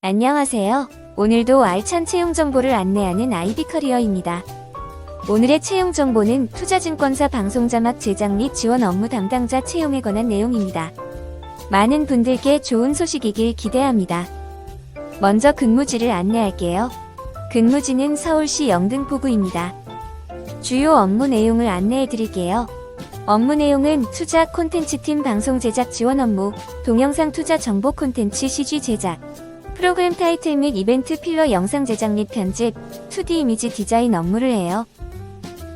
안녕하세요. 오늘도 알찬 채용 정보를 안내하는 아이비 커리어입니다. 오늘의 채용 정보는 투자증권사 방송자막 제작 및 지원 업무 담당자 채용에 관한 내용입니다. 많은 분들께 좋은 소식이길 기대합니다. 먼저 근무지를 안내할게요. 근무지는 서울시 영등포구입니다. 주요 업무 내용을 안내해 드릴게요. 업무 내용은 투자 콘텐츠 팀 방송 제작 지원 업무, 동영상 투자 정보 콘텐츠 CG 제작, 프로그램 타이틀 및 이벤트 필러 영상 제작 및 편집, 2D 이미지 디자인 업무를 해요.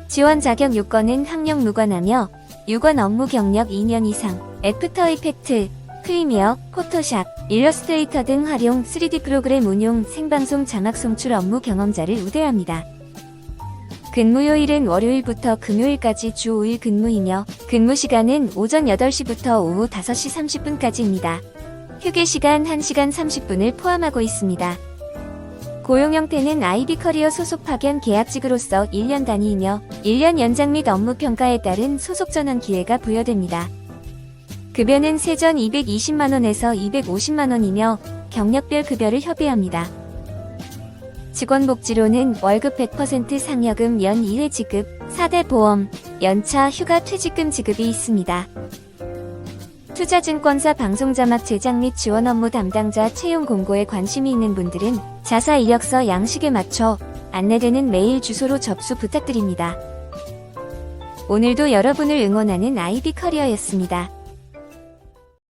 지원 자격 요건은 학력 무관하며 유관 업무 경력 2년 이상, 애프터 이펙트, 프리미어, 포토샵, 일러스트레이터 등 활용 3D 프로그램 운용, 생방송 자막 송출 업무 경험자를 우대합니다. 근무 요일은 월요일부터 금요일까지 주 5일 근무이며 근무 시간은 오전 8시부터 오후 5시 30분까지입니다. 휴게 시간 1시간 30분을 포함하고 있습니다. 고용 형태는 아이비 커리어 소속 파견 계약직으로서 1년 단위이며 1년 연장 및 업무 평가에 따른 소속 전환 기회가 부여됩니다. 급여는 세전 220만원에서 250만원이며 경력별 급여를 협의합니다. 직원 복지로는 월급 100% 상여금 연 2회 지급, 4대 보험, 연차 휴가 퇴직금 지급이 있습니다. 투자증권사 방송자막 제작 및 지원 업무 담당자 채용 공고에 관심이 있는 분들은 자사 이력서 양식에 맞춰 안내되는 메일 주소로 접수 부탁드립니다. 오늘도 여러분을 응원하는 아이비 커리어였습니다.